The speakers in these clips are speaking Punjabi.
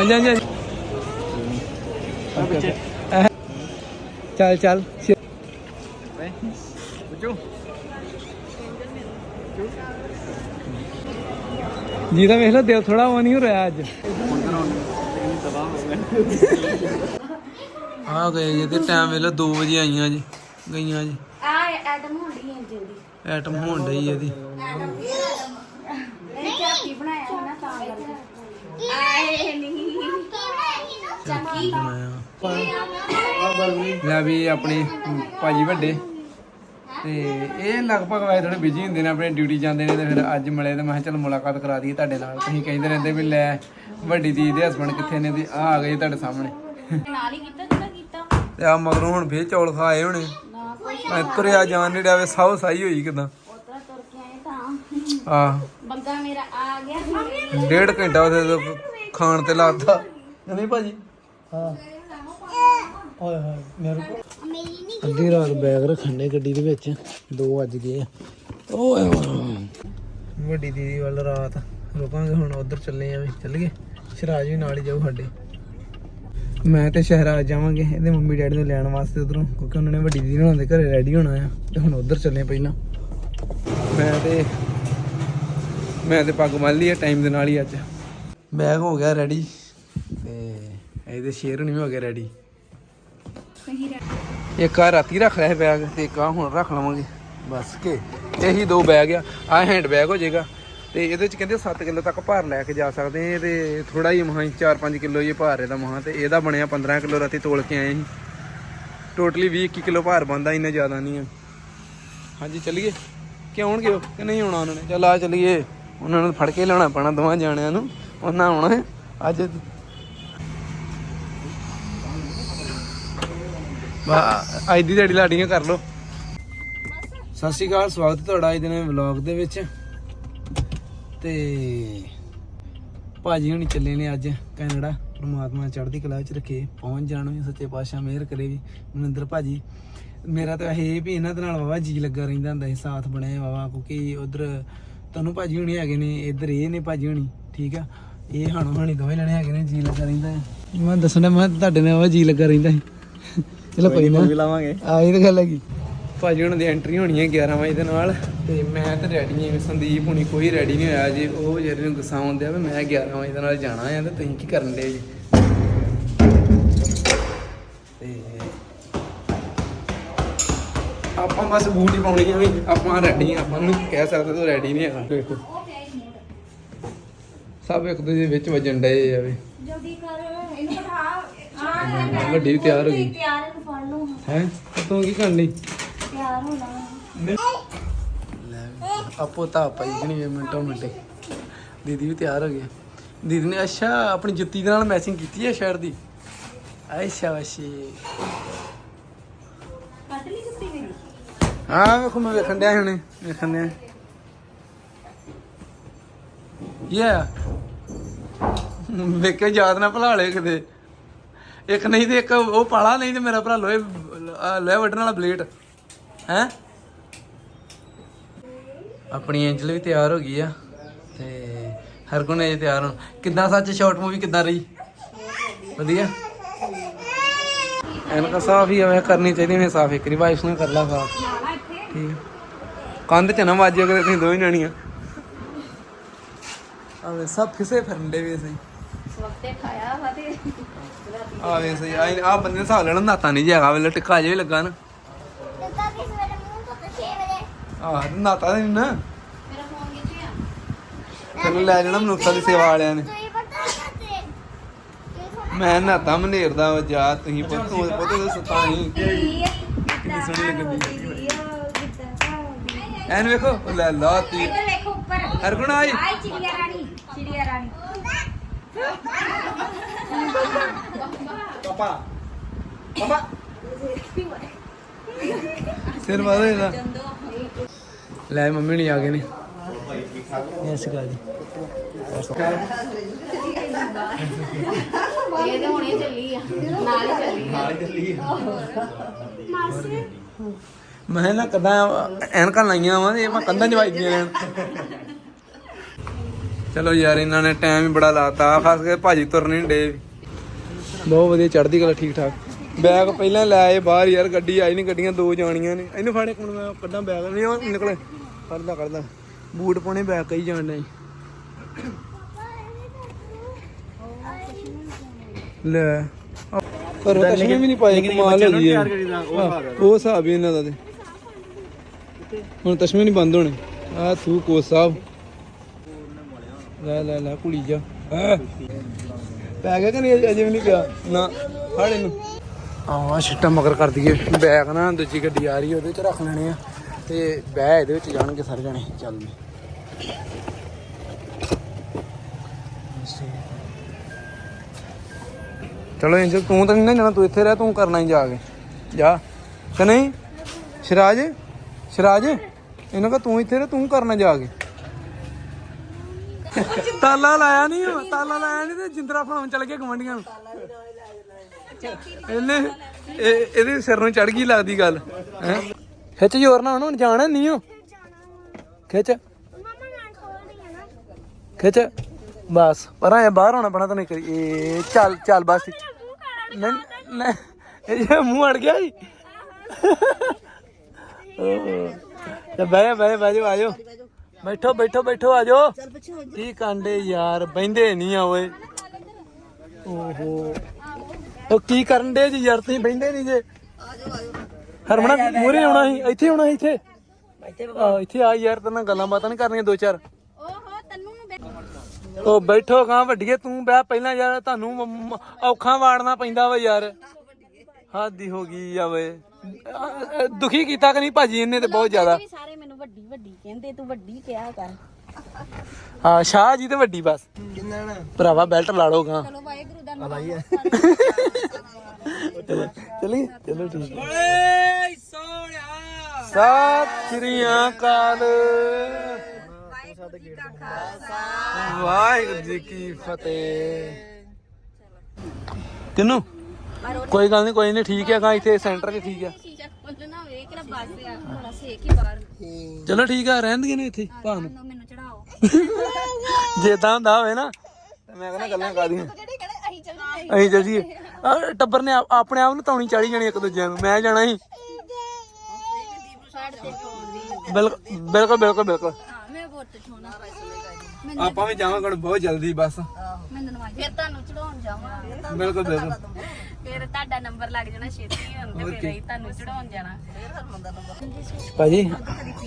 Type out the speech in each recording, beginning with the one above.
ਹਾਂਜੀ ਹਾਂਜੀ ਹਾਂਜੀ। ਚੱਲ ਚੱਲ। ਜੀ ਦਾ ਵੇਖ ਲਓ ਦਿਲ ਥੋੜਾ ਉਹ ਨਹੀਂ ਹੋ ਰਿਹਾ ਅੱਜ। ਆ ਗਏ ਜੀ ਤੇ ਟਾਈਮ ਵੇਖ ਲਓ 2 ਵਜੇ ਆਈਆਂ ਜੀ ਗਈਆਂ ਜੀ। ਆ ਐਟਮ ਹੁੰਦੀ ਹੈ ਜਲਦੀ ਐਟਮ ਹੋਣ ਡਈ ਇਹਦੀ। ਇਹ ਚਾਕੀ ਬਣਾਇਆ ਨਾ ਤਾਂ ਕਰਕੇ। ਨਹੀਂ ਚਾਕੀ ਲੈ ਵੀ ਆਪਣੇ ਭਾਜੀ ਵੱਡੇ। ਤੇ ਇਹ ਲਗਭਗ ਵਾਏ ਥੋੜੇ ਬਿਜ਼ੀ ਹੁੰਦੇ ਨੇ, ਆਪਣੇ ਡਿਊਟੀ ਜਾਂਦੇ ਨੇ ਤੇ ਫਿਰ ਅੱਜ ਮਿਲੇ ਤੇ ਮੈਂ ਕਿਹਾ ਚਲ ਮੁਲਾਕਾਤ ਕਰਾ ਦਈਏ ਤੁਹਾਡੇ ਨਾਲ। ਤੁਸੀਂ ਕਹਿੰਦੇ ਰਹਿੰਦੇ ਵੀ ਲੈ, ਵੱਡੀ ਦੀ ਦੇ ਹਸਬੰਡ ਕਿੱਥੇ ਨੇ ਤੇ ਆ ਆ ਗਏ ਤੁਹਾਡੇ ਸਾਹਮਣੇ। ਨਾਲ ਹੀ ਕੀਤਾ ਜਿਹੜਾ ਕੀਤਾ ਤੇ ਆ ਮਗਰੋਂ ਹੁਣ ਫੇਰ ਚੌਲ ਖਾਏ ਹੋਣੇ। ਨਾ ਕੋਈ ਮੈਂ ਤੁਰਿਆ ਜਾਣ ਨਹੀਂ ਡਾਵੇ ਸਾਉ ਸਾਈ ਹੋਈ ਕਿਦਾਂ ਉਤਰਾ ਤੁਰ ਕੇ ਆਏ ਤਾਂ ਆ ਮੇਰਾ ਆ ਗਿਆ। ਡੇਢ ਘੰਟਾ ਉਹਦੇ ਖਾਣ ਤੇ ਲਾਤਾ। ਨਹੀਂ ਭਾਜੀ? ਹਾਂ। ਓਏ ਹੋਏ ਮੇਰੇ ਕੋਲ ਅੱਧੀ ਰਾਤ ਬੈਗ ਰੱਖਣੇ ਗੱਡੀ ਦੇ ਵਿੱਚ। 2 ਵੱਜ ਗਏ ਓਏ। ਵੱਡੀ ਦੀਦੀ ਵੱਲ ਰਾਤ ਰੁਕਾਂਗੇ ਹੁਣ ਉਧਰ ਚੱਲੇ ਆਂ ਵੀ। ਚੱਲ ਗਏ। ਸ਼ਰਾਜ ਵੀ ਨਾਲ ਹੀ ਜਾਊ ਸਾਡੇ। ਮੈਂ ਤੇ ਸ਼ਹਿਰਾਜ ਜਾਵਾਂਗੇ। ਇਹਦੇ ਮੰਮੀ ਡੈਡੀ ਨੂੰ ਲੈਣ ਵਾਸਤੇ ਉਧਰੋਂ ਕਿਉਂਕਿ ਉਹਨਾਂ ਨੇ ਵੱਡੀ ਦੀਦੀ ਦੇ ਘਰੇ ਰੈਡੀ ਹੋਣਾ ਆ। ਤੇ ਹੁਣ ਉਧਰ ਚੱਲੇ ਪਹਿਲਾਂ। ਮੈਂ ਤੇ ਮੈਂ ਤੇ ਪੱਗ ਬੰਨ ਲਈ ਆ ਟਾਈਮ ਦੇ ਨਾਲ ਹੀ ਅੱਜ। ਬੈਗ ਹੋ ਗਿਆ ਰੈਡੀ ਤੇ ਇਹਦੇ ਸ਼ੇਰ ਨਹੀਂ ਹੋ ਗਿਆ ਰੈਡੀ ਇੱਕ ਆ ਰਾਤੀ ਰੱਖ ਲਿਆ ਬੈਗ ਤੇ ਇੱਕ ਆ ਹੁਣ ਰੱਖ ਲਵਾਂਗੇ। ਬਸ ਕੇ ਇਹੀ ਦੋ ਬੈਗ ਆ ਆ ਹੈਂਡ ਬੈਗ ਹੋ ਜਾਏਗਾ। ਤੇ ਇਹਦੇ ਚ ਕਹਿੰਦੇ 7 ਕਿਲੋ ਤੱਕ ਭਾਰ ਲੈ ਕੇ ਜਾ ਸਕਦੇ ਆ ਤੇ ਥੋੜਾ ਹੀ ਮਹਾਂ 4-5 ਕਿਲੋ ਇਹ ਭਾਰ ਇਹਦਾ ਮਹਾਂ ਤੇ ਇਹਦਾ ਬਣਿਆ 15 ਕਿਲੋ ਰਾਤੀ ਤੋਲ ਕੇ ਆਏ ਸੀ। ਟੋਟਲੀ 20 ਕਿਲੋ ਭਾਰ ਬੰਦਾ ਇੰਨਾ ਜ਼ਿਆਦਾ ਨਹੀਂ ਆ। ਹਾਂਜੀ ਚੱਲੀਏ। ਕਿ ਆਉਣਗੇ ਉਹ? ਕਿ ਨਹੀਂ ਆਉਣਾ ਉਹਨਾਂ ਨੇ? ਚੱਲ ਆ ਚੱਲੀਏ। ਉਹਨਾਂ ਨੂੰ ਫੜ ਕੇ ਲਿਆਉਣਾ ਪੈਣਾ ਦੋਵਾਂ ਜਾਣਿਆਂ ਨੂੰ, ਉਹਨਾਂ ਆਉਣਾ ਅੱਜ ਵਾ ਅੱਜ ਦੀ ਦਿਹਾੜੀ ਲਾਡੀਆਂ ਕਰ ਲੋ ਸਤਿ ਸ਼੍ਰੀ ਅਕਾਲ, ਸਵਾਗਤ ਤੁਹਾਡਾ ਅੱਜ ਦੇ ਨਵੇਂ ਵਲੌਗ ਦੇ ਵਿੱਚ। ਤੇ ਭਾਜੀ ਹੁਣੀ ਚੱਲੇ ਨੇ ਅੱਜ ਕੈਨੇਡਾ, ਪਰਮਾਤਮਾ ਚੜ੍ਹਦੀ ਕਲਾ ਵਿੱਚ ਰੱਖੇ, ਪਹੁੰਚ ਜਾਣ ਵੀ, ਸੱਚੇ ਪਾਤਸ਼ਾਹ ਮਿਹਰ ਕਰੇ ਵੀ। ਮਨਿੰਦਰ ਭਾਜੀ, ਮੇਰਾ ਤਾਂ ਇਹ ਵੀ ਇਹਨਾਂ ਦੇ ਨਾਲ ਵਾਵਾ ਜੀ ਲੱਗਾ ਰਹਿੰਦਾ ਹੁੰਦਾ ਸੀ, ਸਾਥ ਬਣਿਆ ਵਾਵਾ ਕਿਉਂਕਿ ਉਧਰ ਤੁਹਾਨੂੰ ਭਾਜੀ ਹੁਣੀ ਹੈਗੇ ਨੇ ਇੱਧਰ ਇਹ ਨੇ ਭਾਜੀ ਹੁਣੀ ਠੀਕ ਆ? ਇਹ ਹਾਣੋ ਹਾਣੀ ਦੋਵੇਂ ਜਣੇ ਹੈਗੇ ਨੇ ਜੀ ਲੱਗਾ ਰਹਿੰਦਾ। ਮੈਂ ਦੱਸਣਾ ਮੈਂ ਤੁਹਾਡੇ ਨਾਲ ਜੀ ਲੱਗਾ ਰਹਿੰਦਾ ਸੀ ਚਲੋ ਕੋਈ ਨਾ ਲਾਵਾਂਗੇ। ਆ ਇਹ ਤਾਂ ਗੱਲ ਹੈਗੀ। ਭਾਜੀ ਉਹਨਾਂ ਦੀ ਐਂਟਰੀ ਹੋਣੀ ਹੈ 11 ਵਜੇ ਦੇ ਨਾਲ ਤੇ ਮੈਂ ਤਾਂ ਰੈਡੀ ਹਾਂ ਸੰਦੀਪ ਹੁਣੀ ਕੋਈ ਰੈਡੀ ਨਹੀਂ ਹੋਇਆ ਜੀ। ਉਹ ਵਿਚਾਰੇ ਨੂੰ ਗੁੱਸਾ ਆਉਂਦਾ ਵੀ ਮੈਂ 11 ਵਜੇ ਦੇ ਨਾਲ ਜਾਣਾ ਆ ਤੇ ਤੁਸੀਂ ਕੀ ਕਰਨ ਦੇ ਜੀ? ਤੇ ਆਪਾਂ ਬਸ ਬੂਟ ਹੀ ਪਾਉਣੀ ਆ ਵੀ ਆਪਾਂ ਰੈਡੀ ਆ ਆਪਾਂ ਨੂੰ ਕਹਿ ਸਕਦੇ ਤੂੰ ਰੈਡੀ ਨਹੀਂ ਹੈਗਾ। ਦੇਖੋ। ਸਭ ਇੱਕ ਦੂਜੇ ਵਿੱਚ ਵੱਜਣ ਡਏ ਆ ਵੀ। ਜਲਦੀ ਕਰ ਇਹਨੂੰ ਬਿਠਾ। ਆ ਵੱਡੀ ਵੀ ਤਿਆਰ ਹੋ ਗਈ। ਤਿਆਰ ਇਹਨੂੰ ਫੜ ਲਓ ਹੈ? ਤੂੰ ਕੀ ਕਰਨੀ ਤਿਆਰ ਹੋਣਾ। ਆਪੋ ਤਾਂ ਪਾਈ ਜਣੀ ਮਿੰਟੋ ਮਿੰਟੇ। ਦੀਦੀ ਵੀ ਤਿਆਰ ਹੋ ਗਈ ਦੀਦੀ ਨੇ ਅੱਛਾ ਆਪਣੀ ਜੁੱਤੀ ਦੇ ਨਾਲ ਮੈਚਿੰਗ ਕੀਤੀ ਹੈ ਸ਼ਰਟ ਦੀ? ਅੱਛਾ ਵਸ਼ੀ ਹਾਂ ਵੇਖੋ ਮੈਂ ਵੇਖਣ ਡਿਆ ਹੁਣੇ ਵੇਖਣ ਡਿਆ। ਯਾ ਵੇਖ ਯਾਦ ਨਾ ਭੁਲਾ ਲੈ ਕਿਤੇ। ਇੱਕ ਨਹੀਂ ਤੇ ਇੱਕ ਉਹ ਪਾਲਾ ਨਹੀਂ ਤੇ ਮੇਰਾ ਭਰਾ ਲੋਹੇ ਲੋਹੇ ਵੱਢਣ ਵਾਲਾ ਬਲੇਡ। ਹੈ? ਆਪਣੀ ਐਂਜਲ ਵੀ ਤਿਆਰ ਹੋ ਗਈ ਆ ਤੇ ਹਰ ਕੋਈ ਨੇ ਤਿਆਰ ਹੋਣ। ਕਿੱਦਾਂ ਸੱਚ ਸ਼ਾਰਟ ਮੂਵੀ ਕਿੱਦਾਂ ਰਹੀ? ਵਧੀਆ? ਐਨਕਾ ਸਾਫ਼ ਹੀ ਐਵੇਂ ਕਰਨੀ ਚਾਹੀਦੀ ਨੇ ਸਾਫ਼ ਇੱਕ ਰਿਵਾਈਸ ਨੂੰ ਕਰ ਲਾ ਸਾਫ਼। ਠੀਕ। ਕੰਧ ਚ ਨਾ ਵੱਜ ਅਗਰ ਤੁਸੀਂ ਦੋਵੇਂ ਜਾਣੀਆਂ। ਆਵੇ ਸਭ ਫਿਸੇ ਫਿਰਨਦੇ ਵੀ ਸਹੀ ਸਵਖਤੇ ਖਾਇਆ ਵਾ ਤੇ। ਆਵੇ ਸਹੀ ਆ ਆ ਬੰਦੇ ਨੇ ਹਿਸਾਬ ਲੈਣਾ ਨਾਤਾ ਨਹੀਂ ਜਗਾ ਵੇਲੇ ਟਿੱਕਾ ਜੇ ਲੱਗਾ ਨਾ। ਆਹ ਨਾਤਾ ਨਹੀਂ ਨਾ ਮੇਰਾ ਫੋਨ ਕਿੱਥੇ ਆ? ਤੈਨੂੰ ਲੈ ਜਾਣਾ ਮਨੁੱਖਾਂ ਦੀ ਸੇਵਾ ਵਾਲਿਆਂ ਨੇ। ਮੈਂ ਨਾਤਾ ਮਨੇਰ ਦਾ ਵਾ ਜਾ ਤੁਸੀਂ ਪੁੱਤ ਪੁੱਤ ਦੇ ਸਤਾ ਨਹੀਂ ਕਿੰਨੀ ਸੋਹਣੀ ਲੱਗਦੀ ਐਨ ਵੇਖੋ ਲੈ ਲਾ ਤੀ। ਇੱਧਰ ਵੇਖੋ ਉੱਪਰ। ਹਰਗੁਣ ਆਈ। ਆਈ ਚਿੜੀਆ ਰਾਣੀ ਚਿੜੀਆ ਰਾਣੀ। ਪਾਪਾ। ਪਾਪਾ। ਸਿਰ ਵਾਦਾ ਇਹਦਾ। ਲੈ ਮੰਮੀ ਨਹੀਂ ਆ ਗਏ ਨੇ। ਯਸ ਗਾ ਜੀ ਇਹ ਤੇ ਹੁਣੇ ਚੱਲੀ ਆ। ਨਾਲ ਹੀ ਚੱਲੀ ਆ। ਨਾਲ ਚੱਲੀ ਮੈਂ ਨਾ ਕਦਾਂ ਐਨਕਾਂ ਲਾਈਆਂ ਵਾ ਤੇ ਇਹ ਮੈਂ ਕੰਧਾਂ 'ਚ ਵੱਜਦੀਆਂ ਰਹਿਣ ਚਲੋ ਯਾਰ ਇਹਨਾਂ ਨੇ ਟਾਈਮ ਹੀ ਬੜਾ ਲਾਤਾ। ਖਾਸ ਕਰਕੇ ਭਾਜੀ ਤੁਰ ਨਹੀਂ ਡੇ ਬਹੁਤ ਵਧੀਆ ਚੜ੍ਹਦੀ ਕਲਾ ਠੀਕ ਠਾਕ ਬੈਗ ਪਹਿਲਾਂ ਲੈ ਆਏ ਬਾਹਰ ਯਾਰ ਗੱਡੀ ਆਈ ਨਹੀਂ ਗੱਡੀਆਂ ਦੋ ਜਾਣੀਆਂ ਨੇ। ਇਹਨੂੰ ਫੜ ਇੱਕ ਮਿੰਟ ਮੈਂ ਕੱਢਾਂ ਬੈਗ। ਨਹੀਂ ਉਹ ਨਿਕਲੇ। ਕੱਢਦਾ ਕੱਢਦਾ। ਬੂਟ ਪਾਉਣੇ ਬੈਗ ਕਈ ਜਾਣ ਨਹੀਂ ਲੈ। ਪਰ ਤਸ਼ਮੇ ਵੀ ਨਹੀਂ ਪਾਏ ਕਮਾਲ ਹੋ ਗਈ ਉਹ ਹਿਸਾਬ ਹੀ ਇਹਨਾਂ ਦਾ ਤੇ। ਹੁਣ ਤਸ਼ਮੇ ਨਹੀਂ ਬੰਦ ਹੋਣੇ। ਆ ਤੂੰ ਕੋਚ ਸਾਹਿਬ। ਲੈ ਲੈ ਲੈ, ਕੁੜੀ ਜਾ। ਪੈ ਗਿਆ ਕਿ ਨਹੀਂ? ਅਜੇ- ਵੀ ਨਹੀਂ ਪਿਆ। ਨਾ, ਫੜ ਇਹਨੂੰ। ਆਹ ਛਿੱਟਾ ਮਗਰ ਕਰ ਦਈਏ। ਬੈਗ ਨਾ, ਦੂਜੀ ਗੱਡੀ ਆ ਰਹੀ, ਉਹਦੇ ਚ ਰੱਖ ਲੈਣੇ ਆ। ਤੇ ਬਹਿ, ਇਹਦੇ ਵਿੱਚ ਜਾਣਗੇ ਸਾਰੇ ਜਾਣੇ। ਚੱਲ। ਵੀ ਚਲੋ ਇੰਜ, ਤੂੰ ਤਾਂ ਨਹੀਂ ਨਾ ਜਾਣਾ, ਤੂੰ ਇੱਥੇ ਰਹਿ, ਤੂੰ ਕਰਨਾ ਹੀ ਜਾ ਕੇ। ਜਾ। ਕਿ ਨਹੀਂ? ਸ਼ਰਾਜ? ਸ਼ਰਾਜ ਇਹਨਾਂ ਕਾ ਤੂੰ ਇੱਥੇ ਰਹਿ ਤੂੰ ਕਰਨਾ ਜਾ ਕੇ। ਤਾਲਾ ਲਾਇਆ ਨਹੀਂ ਤਾਲਾ ਲਾਇਆ ਨਹੀਂ ਤੇ ਜਿੰਦਰਾ ਫੜਾਉਣ ਚੱਲ ਗਿਆ ਗਵੰਡੀਆਂ ਨੂੰ। ਇਹਨੇ ਇਹ ਇਹਦੇ ਸਿਰ ਨੂੰ ਚੜ ਗਈ ਲੱਗਦੀ ਗੱਲ ਹੈ। ਖਿੱਚ ਜ਼ੋਰ ਨਾਲ ਹੁਣ ਜਾਣਾ ਨਹੀਂ ਉਹ। ਖਿੱਚ। ਖਿੱਚ। ਬਸ ਪਰ ਐ ਬਾਹਰ ਹੋਣਾ ਪੈਣਾ ਤੈਨੂੰ ਕਰੀ। ਇਹ ਚੱਲ ਚੱਲ ਬਸ। ਨਹੀਂ ਨਹੀਂ ਇਹ ਮੂੰਹ ਅੜ ਗਿਆ ਜੀ ਤੇ ਬਹਿ ਬਹਿ ਜਾਓ। ਆਜੋ ਬੈਠੋ ਬੈਠੋ ਬੈਠੋ ਆਜੋ ਕੀ ਕਾਂਡੇ ਯਾਰ ਬੈੰਦੇ ਨਹੀਂ ਆ ਓਏ। ਓਹੋ। ਉਹ ਕੀ ਕਰਨ ਦੇ ਜੀ ਯਾਰ ਤੁਸੀਂ ਬੈੰਦੇ ਨਹੀਂ ਜੇ? ਹਰਮਣਾ ਮੂਰੇ ਆਉਣਾ ਸੀ ਇੱਥੇ ਆਉਣਾ ਸੀ ਇੱਥੇ? ਆ ਇੱਥੇ ਆ ਯਾਰ ਤੇਰੇ ਨਾਲ ਗੱਲਾਂ ਬਾਤਾਂ ਨਹੀਂ ਕਰਨੀਆਂ ਦੋ ਚਾਰ। ਓਹੋ ਤੈਨੂੰ ਨੂੰ ਉਹ ਬੈਠੋ ਕਾਂ ਵੱਡੀਏ ਤੂੰ ਬਹਿ ਪਹਿਲਾਂ ਯਾਰ ਤੁਹਾਨੂੰ ਮ- ਮ- ਔਖਾ ਵਾੜਨਾ ਪੈਂਦਾ ਵਾ ਯਾਰ। ਹਾਦੀ ਹੋ ਗਈ ਆ ਵੇ ਅ- ਅ- ਦੁਖੀ ਕੀਤਾ ਕਿ ਨਹੀਂ ਭਾਜੀ ਇਹਨੇ ਤੇ ਬਹੁਤ ਜ਼ਿਆਦਾ। ਵੀ ਸਾਰੇ ਮੈਨੂੰ ਵੱਡੀ ਵੱਡੀ ਕਹਿੰਦੇ ਤੂੰ ਵੱਡੀ ਕਿਹਾ ਕਰ? ਹਾਂ ਸ਼ਾਹ ਜੀ ਤੇ ਵੱਡੀ ਬਸ। ਭਰਾਵਾ ਬੈਲਟ ਲਾ ਕਾਂ ਚਲੋ ਵਾਹਿਗੁਰੂ ਦਾ ਨਾਮ ਚਲੀ ਚਲੋ ਠੀਕ ਓਏ ਸੋਹਣਿਆ। ਸਤਿ ਸ੍ਰੀ ਅਕਾਲ। ਵਾਹਿਗੁਰੂ ਜੀ ਕੀ ਫਤਿਹ। ਕੋਈ ਗੱਲ ਨਹੀਂ ਕੋਈ ਨਹੀਂ ਠੀਕ ਹੈ ਗਾ ਇੱਥੇ ਸੈਂਟਰ 'ਚ ਠੀਕ ਹੈ ਸ਼ੀਸ਼ਾ ਖੋਲਣਾ ਵੇ ਕਿਹੜਾ ਬੱਸ ਆ। ਬੜਾ ਸੇਕ ਹੀ ਬਾਹਰ ਚਲੋ ਠੀਕ ਆ ਰਹਿੰਦੀਆਂ ਨੇ ਇੱਥੇ ਭਾਣ ਮੈਨੂੰ ਮੈਨੂੰ ਚੜਾਓ ਜੇ ਤਾਂ ਹੁੰਦਾ ਹੋਵੇ ਨਾ ਤੇ ਮੈਂ ਕਹਿੰਦਾ ਗੱਲਾਂ ਕਾਦੀਆਂ ਜਿਹੜੇ ਕਹਿੰਦੇ ਅਸੀਂ ਚੱਲ ਜਾਈਏ ਅਸੀਂ ਚੱਲ ਜੀਏ। ਆਹ ਟੱਬਰ ਨੇ ਆਪ- ਆਪਣੇ ਆਪ ਨੂੰ ਤੌਣੀ ਚਾੜੀ ਜਾਣੀ ਇੱਕ ਦੂਜੇ ਨੂੰ ਮੈਂ ਜਾਣਾ ਸੀ। ਛੋੜਦੀ ਬਿਲਕੁਲ ਬਿਲਕੁਲ ਬਿਲਕੁਲ ਬਿਲਕੁਲ। ਹਾਂ ਮੈਂ ਵੋਟ ਛੋਣਾ ਆਪਾਂ ਵੀ ਜਾਵਾਂਗੇ ਬਹੁਤ ਜਲਦੀ ਬਸ। ਮੈਨੂੰ ਨਵਾਜ ਫਿਰ ਤੁਹਾਨੂੰ ਚੜਾਉਣ ਜਾਵਾਂ ਬਿਲਕੁਲ ਬਿਲਕੁਲ। ਫਿਰ ਤੁਹਾਡਾ ਨੰਬਰ ਲੱਗ ਜਾਣਾ ਛੇਤੀ ਹੁਣ ਤੇ ਫਿਰ ਅਸੀਂ ਤੁਹਾਨੂੰ ਚੜਾਉਣ ਜਾਣਾ। ਭਾਜੀ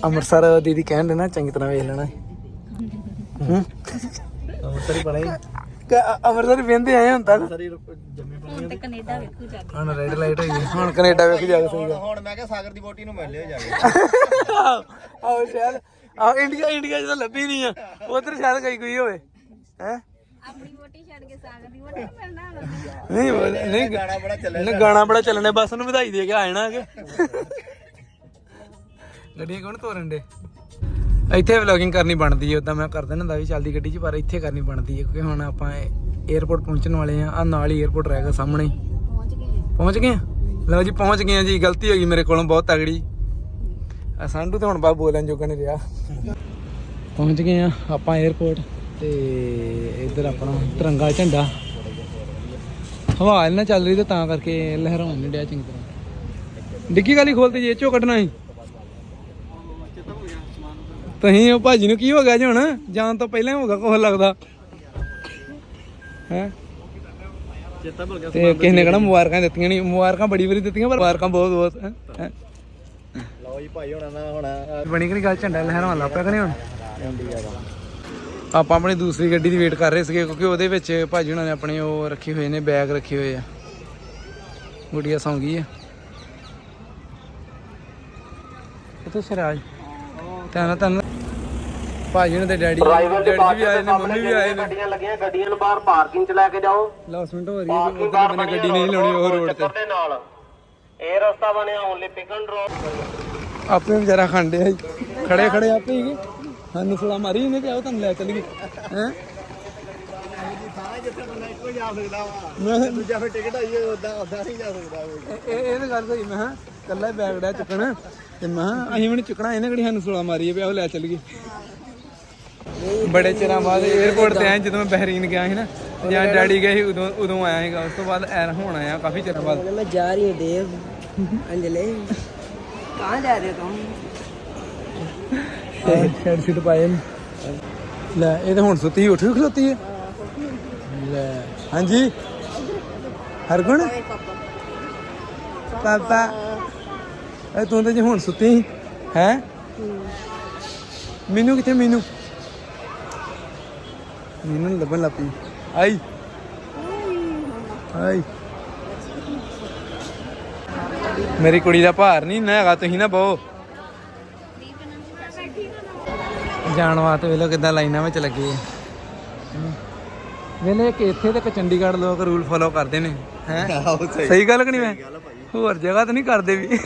ਅੰਮ੍ਰਿਤਸਰ ਦੀਦੀ ਕਹਿਣ ਦੇ ਨਾ ਚੰਗੀ ਤਰ੍ਹਾਂ ਵੇਖ ਲੈਣਾ। ਹੂੰ? ਅੰਮ੍ਰਿਤਸਰ ਹੀ ਪੜਾਈ ਅੰਮ੍ਰਿਤਸਰ ਵੇਂਦੇ ਆਏ ਹੁਣ ਤੱਕ? ਹੁਣ ਤੇ ਕੈਨੇਡਾ ਵੇਖੂ ਜਾ ਕੇ। ਹੁਣ ਰੈੱਡ ਲਾਈਟ ਹੋਈ ਹੈ। ਹੁਣ ਕੈਨੇਡਾ ਵੇਖ ਜਾ ਕੇ ਸਹੀ ਗੱਲ। ਹੁਣ ਮੈਂ ਕਿਹਾ ਸਾਗਰ ਦੀ ਬੋਟੀ ਨੂੰ ਮਿਲ ਲਿਓ ਜਾ ਕੇ। ਆਹ ਸ਼ਾਇਦ। ਆਹ ਇੰਡੀਆ ਇੰਡੀਆ ਚ ਤਾਂ ਲੱਭੀ ਨਹੀਂ ਆ। ਉਧਰ ਸ਼ਾਇਦ ਗਈ ਕੋਈ ਹੋਵੇ। ਹੈ? ਗਾਣਾ ਬੜਾ ਚੱਲਣਾ ਬਸ ਉਹਨੂੰ ਵਧਾਈ ਦੇ ਕੇ ਆ ਜਾਣਾ ਕਿ ਗੱਡੀਆਂ ਕੌਣ ਤੋਰਨ ਦੇ ਇੱਥੇ ਵਲੌਗਿੰਗ ਕਰਨੀ ਬਣਦੀ ਹੈ ਉਦਾਂ ਮੈਂ ਕਰ ਦਿੰਦਾ ਹੁੰਦਾ ਵੀ ਚੱਲਦੀ ਗੱਡੀ 'ਚ ਪਰ ਇੱਥੇ ਕਰਨੀ ਬਣਦੀ ਹੈ ਕਿਉਂਕਿ ਹੁਣ ਆਪਾਂ 에어ਪੋਰਟ ਪਹੁੰਚਣ ਵਾਲੇ ਆ ਆ ਨਾਲ ਹੀ 에어ਪੋਰਟ ਰਹੇਗਾ ਸਾਹਮਣੇ। ਪਹੁੰਚ ਗਏ। ਪਹੁੰਚ ਗਏ ਲਓ ਜੀ ਪਹੁੰਚ ਗਏ ਜੀ ਗਲਤੀ ਹੋ ਗਈ ਮੇਰੇ ਕੋਲੋਂ ਬਹੁਤ ਤਗੜੀ। ਆ ਸੰਡੂ ਤੇ ਹੁਣ ਬਾ ਬੋਲਣ ਜੋਗਾ ਨਹੀਂ ਰਿਹਾ। ਪਹੁੰਚ ਗਏ ਆ ਆਪਾਂ 에어ਪੋਰਟ ਤੇ ਇੱਧਰ ਆਪਣਾ ਤਿਰੰਗਾ ਝੰਡਾ। ਹਵਾ ਨਾ ਚੱਲ ਰਹੀ ਤੇ ਤਾਂ ਕਰਕੇ ਲਹਿਰਾਉਣ ਨਹੀਂ ਡਿਆ ਚੰਗੀ ਤਰ੍ਹਾਂ। ਡਿੱਗੀ ਗਾਲੀ ਖੋਲਤੇ ਜੇ ਚੋਂ ਕੱਢਣਾ ਸੀ। ਤੁਸੀਂ ਉਹ ਭਾਜੀ ਨੂੰ ਕੀ ਹੋ ਗਿਆ ਜੀ ਹੁਣ? ਜਾਣ ਤੋਂ ਪਹਿਲਾਂ ਹੀ ਹੋਗਾ ਕੋਹ ਲੱਗਦਾ। ਹੈ? ਚੇਤਾ ਭੁੱਲ ਗਿਆ ਤੇ ਕਿਸੇ ਨੇ ਕਹਣਾ ਮੁਬਾਰਕਾਂ ਦਿੱਤੀਆਂ ਨਹੀਂ ਮੁਬਾਰਕਾਂ ਬੜੀ ਵਾਰੀ ਦਿੱਤੀਆਂ ਪਰ ਮੁਬਾਰਕਾਂ ਬਹੁਤ ਬਹੁਤ ਹੈਂ? ਲਓ ਜੀ ਭਾਈ ਹੋਣਾ ਨਾ ਹੁਣ। ਬਣੀ ਕਿ ਨੀ ਗੱਲ ਝੰਡਾ ਲਹਿਰਾਉਣ ਲੱਗ ਪਿਆ ਕਿ ਨਹੀਂ ਹੁਣ? ਆਪਾਂ ਆਪਣੀ ਦੂਸਰੀ ਗੱਡੀ ਦੀ ਵੇਟ ਕਰ ਰਹੇ ਸੀਗੇ ਕਿਉਂਕਿ ਉਹਦੇ ਵਿੱਚ ਭਾਜੀ ਹੁਣਾਂ ਨੇ ਆਪਣੇ ਉਹ ਰੱਖੇ ਹੋਏ ਨੇ ਬੈਗ ਰੱਖੇ ਹੋਏ ਆ। ਗੁੜੀਆ ਸੌਂ ਗਈ ਆ। ਕਿੱਥੇ ਸਿਰਾਜ? ਧਿਆਨ ਧਿਆਨ ਭਾਜੀ ਹੁਣਾਂ ਦੇ ਡੈਡੀ ਡੈਡੀ ਵੀ ਆਏ ਨੇ ਮੰਮੀ ਵੀ ਆਏ ਨੇ। ਗੱਡੀਆਂ ਲੱਗੀਆਂ ਗੱਡੀਆਂ ਨੂੰ ਬਾਹਰ ਪਾਰਕਿੰਗ 'ਚ ਲੈ ਕੇ ਜਾਓ। ਲਾਸਟ ਮਿੰਟ ਹੋ ਰਹੀ ਹੈ ਉਧਰ ਬੰਨੇ ਗੱਡੀ ਨਹੀਂ ਲਾਉਣੀ ਉਹ ਰੋਡ ਤੇ। ਇਹ ਰਸਤਾ ਬਣਿਆ ਓਨਲੀ ਪਿਕ ਐਂਡ ਡ੍ਰੌਪ ਆਪੇ ਵਿਚਾਰਾ ਖਾਂਦੇ ਆ। ਖੜੇ ਖੜੇ ਆਪੇ ਹੀ। ਸਾਨੂੰ ਫਲਾ ਮਾਰੀ ਇਹਨੇ ਤੇ ਆਓ ਤੁਹਾਨੂੰ ਲੈ ਚੱਲੀਏ। ਹੈ? ਇਹ ਤਾਂ ਗੱਲ ਸਹੀ, ਮੈਂ ਕੱਲਾ ਹੀ ਬੈਗ ਡਾ ਚੁੱਕਣਾ। ਤੇ ਮੈਂ ਅਸੀਂ ਵੀ ਨੀ ਚੁੱਕਣਾ, ਇਹਨੇ ਕਿਹੜੀ ਸਾਨੂੰ ਸੁਲਾ ਮਾਰੀ ਹੈ ਵੀ ਆਓ ਲੈ ਚੱਲੀਏ। ਬੜੇ ਚਿਰਾਂ ਬਾਅਦ 에어ਪੋਰਟ ਤੇ ਆਏ, ਜਦੋਂ ਮੈਂ ਬਹਿਰੀਨ ਗਿਆ ਸੀ ਨਾ, ਜਾਂ ਡੈਡੀ ਗਏ ਸੀ, ਉਦੋਂ ਉਦੋਂ ਆਇਆ ਸੀਗਾ। ਉਸ ਤੋਂ ਬਾਅਦ ਐਨ ਹੁਣ ਆਇਆ, ਕਾਫੀ ਚਿਰ ਬਾਅਦ। मैं जा रही हूँ देव अंजले ਹੈਡ ਸ਼ੀਟ ਪਾਏ ਨੇ। ਲੈ, ਇਹ ਤਾਂ ਹੁਣ ਸੁੱਤੀ, ਉੱਠ ਵੀ ਖਲੋਤੀ ਹੈ ਲੈ, ਹਾਂਜੀ। ਹਰਗੁਣ? ਪਾਪਾ। ਇਹ ਤੂੰ ਤਾਂ ਜੇ ਹੁਣ ਸੁੱਤੀ, ਹੈ? ਮੈਨੂੰ ਕਿੱਥੇ, ਮੈਨੂੰ? ਮੈਨੂੰ ਲੱਭਣ ਲੱਪੀ ਆਈ। ਆਈ। ਮੇਰੀ ਕੁੜੀ ਦਾ ਭਾਰ ਨਹੀਂ ਨਾ ਹੈਗਾ, ਤੁਸੀਂ ਨਾ ਬਹੁ। ਜਾਣ ਵਾਸਤੇ ਵੇਲੋ ਕਿਦਾਂ ਲਾਈਨਾਂ ਵਿੱਚ ਲੱਗੇ ਆ। ਵੇਲੇ ਕਿ ਇੱਥੇ ਤੇ ਚੰਡੀਗੜ੍ਹ ਲੋਕ ਰੂਲ ਫੋਲੋ ਕਰਦੇ ਨੇ ਹੈ? ਸਹੀ। ਗੱਲ ਕਿ ਨਹੀਂ ਮੈਂ? ਹੋਰ ਜਗ੍ਹਾ ਤਾਂ ਨਹੀਂ ਕਰਦੇ ਵੀ।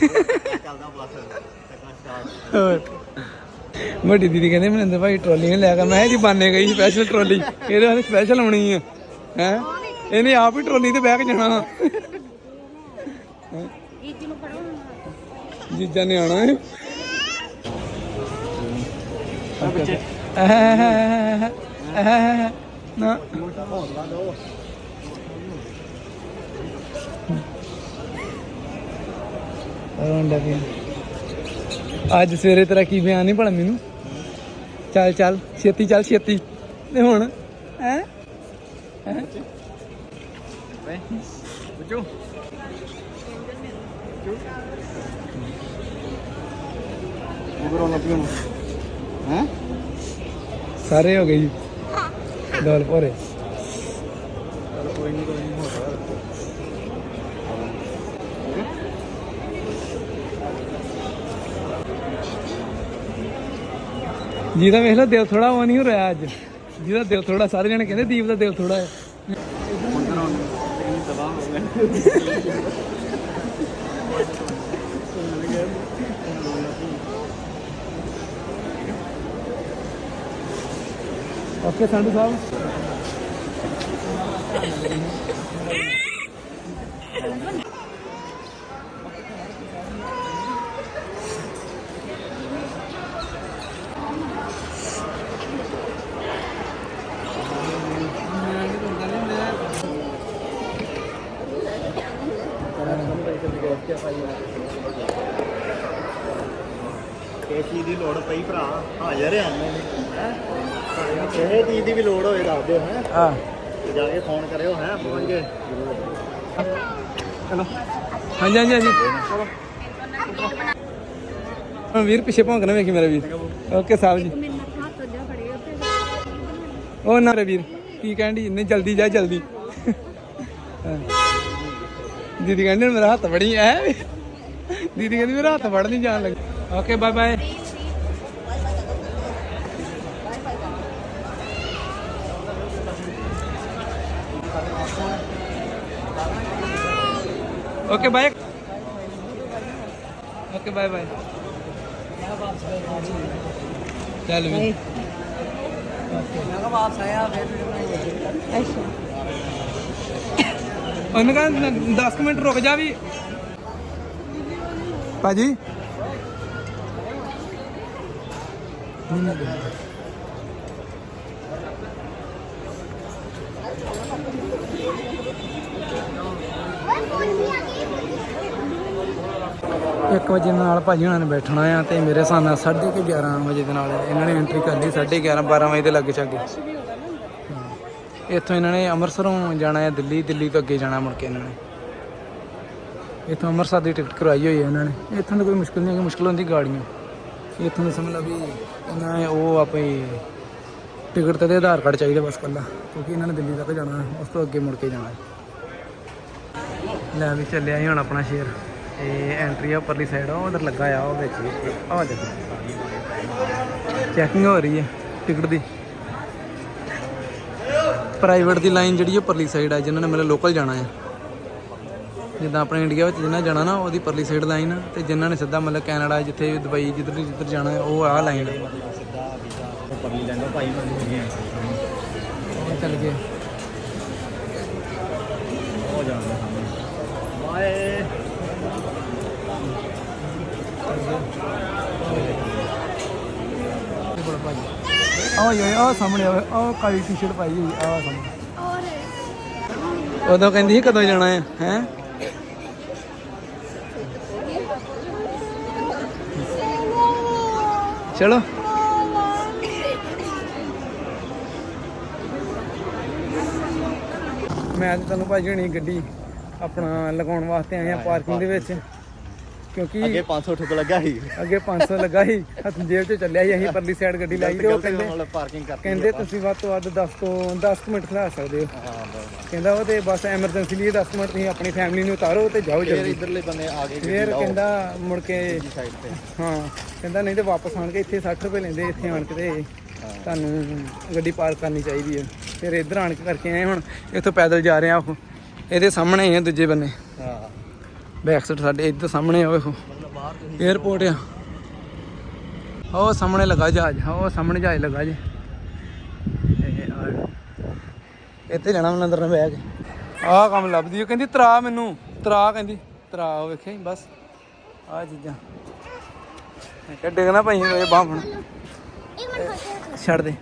ਵੱਡੀ ਦੀਦੀ ਕਹਿੰਦੇ ਮਨਿੰਦਰ ਭਾਈ ਟਰਾਲੀ ਨਹੀਂ ਲੈ ਕੇ ਮੈਂ ਜੀ ਬਾਨੇ ਗਈ ਸਪੈਸ਼ਲ ਟਰਾਲੀ ਇਹਦੇ ਵਾਸਤੇ ਸਪੈਸ਼ਲ ਆਉਣੀ ਹੈ ਹੈ? ਇਹਨੇ ਆਪ ਹੀ ਟਰਾਲੀ ਤੇ ਬਹਿ ਕੇ ਜਾਣਾ। ਜੀਜਾ ਨੇ ਆਉਣਾ ਹੈ। ਨਾ ਰੋਂਡਾ ਵੀ ਅੱਜ ਸਵੇਰੇ ਤੇਰਾ ਕੀ ਬਿਆਨ ਨਹੀਂ ਪੜਾ ਮੈਨੂੰ? ਚੱਲ ਚੱਲ, ਛੇਤੀ ਚੱਲ, ਛੇਤੀ। ਤੇ ਹੁਣ? ਹੈ? ਹੈ? ਬੁੱਚੋ ਹੈ? ਸਾਰੇ ਹੋ ਗਏ ਜੀ। ਦਾਲ ਭੋਰੇ। ਜਿਹਦਾ ਵੇਖ ਲਓ ਦਿਲ ਥੋੜਾ ਉਹ ਨਹੀਂ ਹੋ ਰਿਹਾ ਅੱਜ। ਜਿਹਦਾ ਦਿਲ ਥੋੜਾ ਸਾਰੇ ਜਣੇ ਕਹਿੰਦੇ ਦੀਪ ਦਾ ਦਿਲ ਥੋੜਾ ਹੈ। ਓਕੇ ਸੰਧੂ ਸਾਹਿਬ? ਕਿਸ ਚੀਜ਼ ਦੀ ਲੋੜ ਪਈ ਭਰਾ ਹਾਜ਼ਰ ਆ ਕਿਸੇ ਚੀਜ਼ ਦੀ ਵੀ ਲੋੜ ਹੋਵੇ ਦੱਸ ਦਿਓ ਹੈ। ਆ ਜਾ ਕੇ ਫੋਨ ਕਰਿਓ ਹੈ ਪਹੁੰਚ ਗਏ। ਚਲੋ। ਹਾਂਜੀ ਹਾਂਜੀ ਹਾਂਜੀ। ਹਾਂ ਵੀਰ ਪਿੱਛੇ ਭੌਂਕਣਾ ਵੇਖੀ ਮੇਰਾ ਵੀਰ। ਓਕੇ ਸਾਹਿਬ ਜੀ। ਉਹ ਨਾ ਰੇ ਵੀਰ ਕੀ ਕਹਿੰਦੀ ਇੰਨੇ ਜਲਦੀ ਜਾ ਜਲਦੀ। ਦੀਦੀ ਕਹਿੰਦੀ ਮੇਰਾ ਹੱਥ ਫੜੀ ਐ ਦੀਦੀ ਕਹਿੰਦੀ ਮੇਰਾ ਹੱਥ ਫੜ ਨਹੀਂ ਜਾਣ ਲੱਗਾ। Okay bye bye okay bye okay bye bye ਚੱਲ ਵੀ मैं कहा वापस आया फिर अच्छा ਉਹਨੇ ਕਹਿੰਦਾ 10 ਮਿੰਟ ਰੁਕ ਜਾ ਵੀ ਭਾਜੀ ਇੱਕ ਵਜੇ ਨਾਲ ਭਾਜੀ ਹੁਣਾਂ ਨੇ ਬੈਠਣਾ ਆ ਤੇ ਮੇਰੇ ਹਿਸਾਬ ਨਾਲ 11:30 ਵਜੇ ਦੇ ਨਾਲ ਇਹਨਾਂ ਨੇ ਐਂਟਰੀ ਕਰ ਲਈ 11:30 12 ਵਜੇ ਦੇ ਲੱਗੇ ਛੱਗੇ। ਇੱਥੋਂ ਇਹਨਾਂ ਨੇ ਅੰਮ੍ਰਿਤਸਰੋਂ ਜਾਣਾ ਹੈ ਦਿੱਲੀ ਦਿੱਲੀ ਤੋਂ ਅੱਗੇ ਜਾਣਾ ਮੁੜ ਕੇ ਇਹਨਾਂ ਨੇ। ਇੱਥੋਂ ਅੰਮ੍ਰਿਤਸਰ ਦੀ ਟਿਕਟ ਕਰਵਾਈ ਹੋਈ ਹੈ ਇਹਨਾਂ ਨੇ। ਇੱਥੋਂ ਦੀ ਕੋਈ ਮੁਸ਼ਕਲ ਨਹੀਂ ਹੈ ਮੁਸ਼ਕਲ ਹੁੰਦੀ ਗਾੜੀਆਂ। ਇੱਥੋਂ ਦਾ ਸਮਝ ਲਾ ਵੀ ਇਹਨਾਂ ਨੇ ਉਹ ਆਪੇ ਟਿਕਟ ਤੇ ਆਧਾਰ ਕਾਰਡ ਚਾਹੀਦਾ ਬਸ ਕੱਲਾ ਕਿਉਂਕਿ ਇਹਨਾਂ ਨੇ ਦਿੱਲੀ ਤੱਕ ਜਾਣਾ, ਉਸ ਤੋਂ ਅੱਗੇ ਮੁੜ ਕੇ ਜਾਣਾ। ਲੈ ਵੀ ਚੱਲਿਆ ਹੀ ਹੁਣ ਆਪਣਾ ਸ਼ੇਰ। ਇਹ ਐਂਟਰੀ ਆ ਉੱਪਰਲੀ ਸਾਈਡ ਆ ਉਧਰ ਲੱਗਾ ਆ ਉਹ ਵਿੱਚ ਆ ਦੇਖੋ। ਚੈਕਿੰਗ ਹੋ ਰਹੀ ਹੈ ਟਿਕਟ ਦੀ। ਪ੍ਰਾਈਵੇਟ ਦੀ ਲਾਈਨ ਜਿਹੜੀ ਉਹ ਪਰਲੀ ਸਾਈਡ ਆ ਜਿਨ੍ਹਾਂ ਨੇ ਮਤਲਬ ਲੋਕਲ ਜਾਣਾ ਹੈ ਜਿੱਦਾਂ ਆਪਣੇ ਇੰਡੀਆ ਵਿੱਚ ਜਿੰਨਾ ਜਾਣਾ ਨਾ ਉਹਦੀ ਪਰਲੀ ਸਾਈਡ ਲਾਈਨ ਆ ਤੇ ਜਿਨ੍ਹਾਂ ਨੇ ਸਿੱਧਾ ਮਤਲਬ ਕੈਨੇਡਾ ਜਿੱਥੇ ਦੁਬਈ ਜਿੱਧਰ ਜਿੱਧਰ ਜਾਣਾ ਉਹ ਆਹ ਲਾਈਨ ਪਰਲੀ ਲੈਂਦਾ ਭਾਈ ਮੈਨੂੰ ਉਹ ਚੱਲ ਗਏ। ਹੋ ਜਾਂਦਾ ਸਾਹਮਣੇ। ਬਾਏ ਤੇ ਬੜਾ ਭਾਜੀ ਆ ਯੋ ਆ ਸਾਹਮਣੇ ਆਵੇ ਆ ਕਾਲੀ ਟੀ-ਸ਼ਰਟ ਪਾਈ ਹੋਈ ਆ ਸਾਹਮਣੇ। ਉਦੋਂ ਕਹਿੰਦੀ ਸੀ ਕਦੋਂ ਜਾਣਾ ਹੈ ਹੈ? ਚਲੋ। ਮੈਂ ਅੱਜ ਤੁਹਾਨੂੰ ਭਾਜੀ ਹੋਣੀ ਗੱਡੀ ਆਪਣਾ ਲਗਾਉਣ ਵਾਸਤੇ ਆਏ ਆ ਪਾਰਕਿੰਗ ਦੇ ਵਿੱਚ। ਕਿਉਂਕਿ ਅੱਗੇ 500 ਠੁਕ ਲੱਗਾ ਸੀ। ਅੱਗੇ 500 ਲੱਗਾ ਸੀ। ਹੱਥ ਜੇਬ 'ਚ ਚੱਲਿਆ ਸੀ ਅਸੀਂ ਪਰਲੀ ਸਾਈਡ ਗੱਡੀ ਲਾਈ ਤੇ ਉਹ ਕਹਿੰਦੇ ਪਾਰਕਿੰਗ ਕਰਤੀ ਕਹਿੰਦੇ ਤੁਸੀਂ ਵੱਧ ਤੋਂ ਵੱਧ 10 ਤੋਂ 10 ਕੁ ਮਿੰਟ ਖਲਾ ਸਕਦੇ ਹੋ। ਹਾਂ ਕਹਿੰਦਾ ਉਹ ਤੇ ਬਸ ਐਮਰਜੈਂਸੀ ਲਈ 10 ਮਿੰਟ ਤੁਸੀਂ ਆਪਣੀ ਫੈਮਿਲੀ ਨੂੰ ਉਤਾਰੋ ਤੇ ਜਾਓ ਫਿਰ ਜਲਦੀ। ਇਧਰਲੇ ਬੰਦੇ ਆ ਗਏ ਫਿਰ ਕਹਿੰਦਾ ਮੁੜ ਕੇ ਸਾਈਡ ਤੇ। ਹਾਂ ਕਹਿੰਦਾ ਨਹੀਂ ਤੇ ਵਾਪਸ ਆਣ ਕੇ ਇੱਥੇ 60 ਰੁਪਏ ਲੈਂਦੇ ਇੱਥੇ ਆਣ ਕੇ ਤੇ ਤੁਹਾਨੂੰ ਗੱਡੀ ਪਾਰਕ ਕਰਨੀ ਚਾਹੀਦੀ ਹੈ ਫਿਰ ਇੱਧਰ ਆਣ ਕੇ ਕਰਕੇ ਆਏ ਹੁਣ ਇੱਥੋਂ ਪੈਦਲ ਜਾ ਰਹੇ ਆ ਉਹ। ਇਹਦੇ ਸਾਹਮਣੇ ਹੀ ਆ ਦੂਜੇ ਬੰਨੇ। ਹਾਂ। ਬੈਕ ਸਾਈਡ ਸਾਡੇ ਇੱਧਰ ਸਾਹਮਣੇ ਆ ਵੇਖੋ 에어ਪੋਰਟ ਆ। ਉਹ ਸਾਹਮਣੇ ਲੱਗਾ ਜਹਾਜ਼ ਉਹ ਸਾਹਮਣੇ ਜਹਾਜ਼ ਲੱਗਾ ਜੀ। ਇਹ ਆ। ਇੱਥੇ ਜਾਣਾ ਮੈਂ ਅੰਦਰ ਨੂੰ ਕੇ। ਆਹ ਕੰਮ ਲੱਭਦੀ ਉਹ ਕਹਿੰਦੀ ਤਰਾ ਮੈਨੂੰ ਤਰਾ ਕਹਿੰਦੀ ਤਰਾ ਹੀ ਬਸ। ਆਹ ਚੀਜ਼ਾਂ। ਕਿਹਾ ਡਿੱਗਣਾ ਪਈ ਇਹ ਬਾਹਣ ਛੱਡ ਦੇ।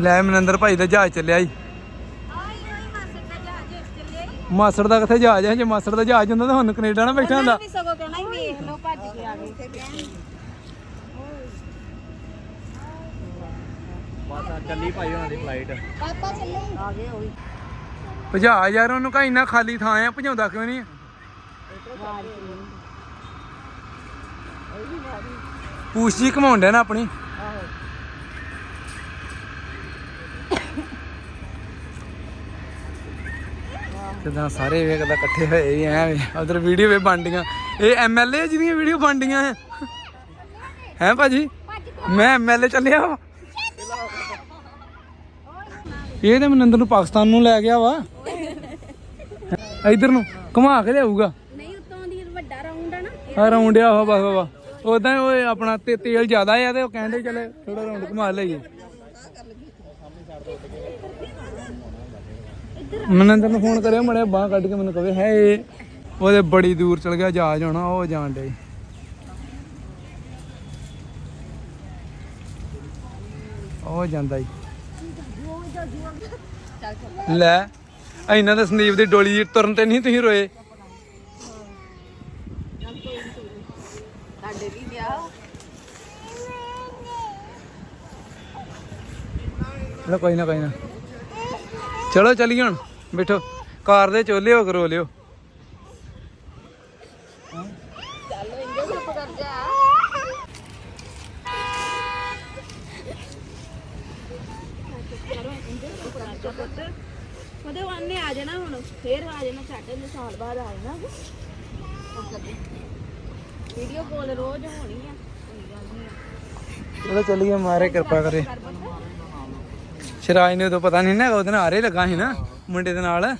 ਲੈ ਮਨਿੰਦਰ ਭਾਈ ਦਾ ਜਹਾਜ਼ ਚੱਲਿਆ ਜੀ ਮਾਸੜ ਦਾ ਕਿੱਥੇ ਜਹਾਜ਼ ਹੈ? ਜੇ ਮਾਸੜ ਦਾ ਜਹਾਜ਼ ਹੁੰਦਾ ਤਾਂ ਹੁਣ ਕੈਨੇਡਾ ਨਾ ਬੈਠਾ ਹੁੰਦਾ ਵੀ ਸਗੋਂ ਕਹਿਣਾ ਹੀ ਵੇਖ ਲਓ ਭੱਜ ਕੇ ਆ ਗਏ। ਬਸ ਚੱਲੀ ਭਾਈ ਉਹਨਾਂ ਦੀ ਫਲਾਈਟ ਪਾਪਾ ਚੱਲੇ। ਆ ਗਏ ਉਹ ਵੀ। ਭਜਾ ਯਾਰ ਉਹਨੂੰ ਕਾ ਇੰਨਾ ਖਾਲੀ ਥਾਂ ਆ ਭਜਾਉਂਦਾ ਕਿਉਂ ਨਹੀਂ ਪੂਛ ਜੀ ਘਮਾਉਣ ਡਿਆ ਨਾ ਆਪਣੀ। ਜਿੱਦਾਂ ਸਾਰੇ ਵੇਖਦਾ ਇਕੱਠੇ ਹੋਏ ਹੀ ਐ ਉਧਰ ਵੀਡੀਓ ਵੇ ਬਣਦੀਆਂ। ਇਹ ਐਮਐਲਏ ਜਿਹਦੀਆਂ ਵੀਡੀਓ ਬਣਦੀਆਂ ਹੈ ਹੈ ਭਾਜੀ? ਮੈਂ ਐਮਐਲਏ ਚੱਲਿਆ ਵਾ। ਇਹ ਤੇ ਮਨਿੰਦਰ ਨੂੰ ਪਾਕਿਸਤਾਨ ਨੂੰ ਲੈ ਗਿਆ ਵਾ। ਇਧਰ ਨੂੰ ਘੁਮਾ ਕੇ ਲਿਆਊਗਾ। ਨਹੀਂ ਉਤੋਂ ਦੀ ਵੱਡਾ ਰਾਉਂਡ ਆ ਨਾ ਆ ਰਾਉਂਡ ਆ ਉਹ ਬਸ ਬਸ। ਉਦਾਂ ਉਹ ਆਪਣਾ ਤੇ ਤੇਲ ਜ਼ਿਆਦਾ ਆ ਤੇ ਉਹ ਕਹਿੰਦੇ ਚੱਲ ਥੋੜਾ ਰਾਉਂਡ ਘੁਮਾ ਲਈਏ। ਮਨਿੰਦਰ ਨੂੰ ਫੋਨ ਕਰਿਆ ਮੜਿਆ ਬਾਹ ਕੱਢ ਕੇ ਮੈਨੂੰ ਕਵੇ ਹੈ ਉਹਦੇ ਬੜੀ ਦੂਰ ਚਲ ਗਿਆ ਜਹਾਜ਼ ਹੋਣਾ ਉਹ ਜਾਣ ਡੇ ਉਹ ਜਾਂਦਾ ਈ। ਲੈ ਇਹਨਾਂ ਦਾ ਸੰਦੀਪ ਦੀ ਡੋਲੀ ਤੁਰਨ ਤੇ ਨਹੀਂ ਤੁਸੀਂ ਰੋਏ। ਸਾਡੇ ਵੀ ਵਿਆਹ। ਚਲੋ ਕੋਈ ਨਾ ਕੋਈ ਨਾ। ਚਲੋ ਚੱਲੀਏ ਹੁਣ ਬੈਠੋ। ਕਾਰ ਦੇ ਚੋਲੇ ਹੋ ਕਰੋ ਲਿਓ। ਚੱਲ ਉਹਦੇ ਵਾਨੇ ਆ ਜਾਣਾ ਹੁਣ ਫੇਰ ਆ ਜਾਣਾ ਸਾਡੇ ਨੂੰ ਸਾਲ ਬਾਅਦ ਆ ਜਾਣਾ। ਵੀਡੀਓ ਕਾਲ ਰੋਜ਼ ਹੋਣੀ ਆ ਕੋਈ ਗੱਲ ਨਹੀਂ ਆ। ਚਲੋ ਚੱਲੀਏ ਮਾਰੇ ਕਿਰਪਾ ਕਰੇ। ਸ਼ਰਾਜ ਨੇ ਉਦੋਂ ਪਤਾ ਨਹੀਂ ਨਾ ਉਹਦੇ ਨਾਲ ਆਰੇ ਲੱਗਾ ਸੀ ਨਾ ਮੁੰਡੇ ਦੇ ਨਾਲ।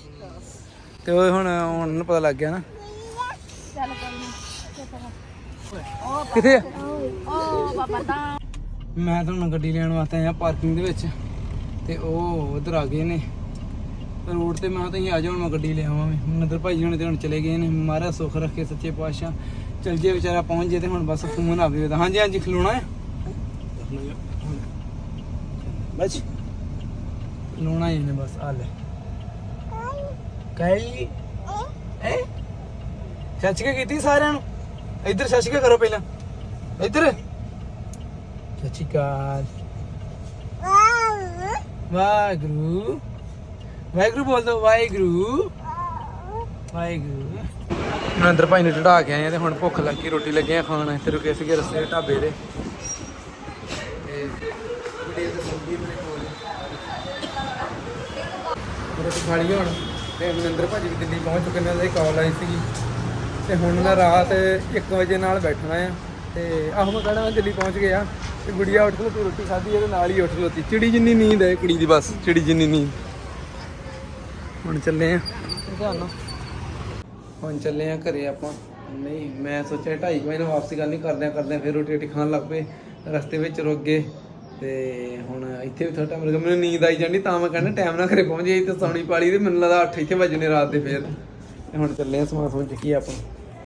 ਤੇ ਉਹ ਹੁਣ ਹੁਣ ਨੂੰ ਪਤਾ ਲੱਗ ਗਿਆ ਨਾ। ਕਿੱਥੇ ਆ? ਮੈਂ ਤੁਹਾਨੂੰ ਗੱਡੀ ਲੈਣ ਵਾਸਤੇ ਆਇਆ ਪਾਰਕਿੰਗ ਦੇ ਵਿੱਚ। ਤੇ ਉਹ ਉਧਰ ਆ ਗਏ ਨੇ। ਰੋਡ ਤੇ ਮੈਂ ਤਾਂ ਹੀ ਆ ਜਾਉਣ ਮੈਂ ਗੱਡੀ ਲੈ ਆਵਾਂ। ਨਦਰ ਭਾਈ ਹੁਣ ਤੇ ਹੁਣ ਚਲੇ ਗਏ ਨੇ। ਮਾਰਾ ਸੁੱਖ ਰੱਖੇ ਸੱਚੇ ਪਾਤਸ਼ਾਹ। ਚਲ ਜੇ ਵਿਚਾਰਾ ਪਹੁੰਚ ਜੇ ਤੇ ਹੁਣ ਬਸ ਫੋਨ ਆਵੇ ਉਹਦਾ। ਹਾਂਜੀ ਹਾਂਜੀ ਖਲੋਣਾ ਹੈ ਬਸ। ਖਲੋਣਾ ਹੀ ਨੇ ਬਸ, ਆ ਲੈ। ਕਾਈ ਹੈ? ਸੱਚ ਕੇ ਕੀਤੀ ਸਾਰਿਆਂ ਨੂੰ? ਇੱਧਰ ਸੱਚ ਕੇ ਕਰੋ ਪਹਿਲਾਂ। ਇੱਧਰ। ਸਤਿ ਸ਼੍ਰੀ ਅਕਾਲ। ਵਾਹਿਗੁਰੂ। ਵਾਹਿਗੁਰੂ ਬੋਲ ਦੋ, ਵਾਹਿਗੁਰੂ। ਵਾਹਿਗੁਰੂ। ਅੰਦਰ ਭਾਈ ਨੂੰ ਚੜਾ ਕੇ ਆਏ ਤੇ ਹੁਣ ਭੁੱਖ ਲੱਗੀ ਰੋਟੀ ਲੱਗੇ ਖਾਣ ਤੇ ਰੁਕੇ ਸੀਗੇ ਰਸਤੇ ਢਾਬੇ ਦੇ ਤੇ ਕੁੜੀ ਦੇ ਸੰਗੀ ਮੇਰੇ ਕੋਲ ਰੋਟੀ ਖਾ ਲਈ ਹੁਣ। ਤੇ ਨਰਿੰਦਰ ਭਾਜੀ ਵੀ ਦਿੱਲੀ ਪਹੁੰਚ ਚੁੱਕੇ ਨੇ, ਉਹਦੀ ਕਾਲ ਆਈ ਸੀਗੀ। ਤੇ ਹੁਣ ਮੈਂ ਰਾਤ 1 ਵਜੇ ਨਾਲ ਬੈਠਣਾ ਆ। ਤੇ ਆਹੋ ਮੈਂ ਕਹਣਾ ਦਿੱਲੀ ਪਹੁੰਚ ਗਿਆ। ਤੇ ਗੁੜੀਆ ਉੱਠ ਕੇ ਰੋਟੀ ਖਾਧੀ, ਇਹਦੇ ਨਾਲ ਹੀ ਉੱਠ ਲੋਤੀ ਚਿੜੀ ਜਿੰਨੀ ਨੀਂਦ ਹੈ, ਕੁੜੀ ਦੀ ਬਸ, ਚਿੜੀ ਜਿੰਨੀ ਨੀਂਦ। ਹੁਣ ਚੱਲੇ ਆ। ਧਿਆਨ ਨਾਲ ਹੁਣ ਚੱਲੇ ਆ ਘਰੇ ਆਪਾਂ। ਨਹੀਂ, ਮੈਂ ਸੋਚਿਆ 2:30 ਵਜੇ ਨੂੰ ਵਾਪਸੀ ਕਰਨੀ ਕਰਦੇ ਕਰਦੇ ਫਿਰ ਰੋਟੀ ਰੋਟੀ ਖਾਣ ਲੱਗ ਪਏ। ਰਸਤੇ ਵਿੱਚ ਰੁਕ ਗਏ। ਤੇ ਹੁਣ ਇੱਥੇ ਵੀ ਥੋੜਾ ਟਾਈਮ ਲੱਗਾ। ਮੈਨੂੰ ਨੀਂਦ ਆਈ ਜਾਂਦੀ, ਤਾਂ ਮੈਂ ਕਹਿੰਦਾ ਟਾਈਮ ਨਾਲ ਘਰੇ ਪਹੁੰਚ ਜਾਈ ਤੇ ਸੌਣੀ ਪਾਲੀ ਤੇ ਮੈਨੂੰ ਲੱਗਦਾ 8 ਇੱਥੇ ਵੱਜਣੇ ਰਾਤ ਦੇ ਫੇਰ। ਹੁਣ ਚੱਲੇ ਆ ਸਮਾਨ ਸਮੂਨ ਚੱਕੀ ਆਪਾਂ।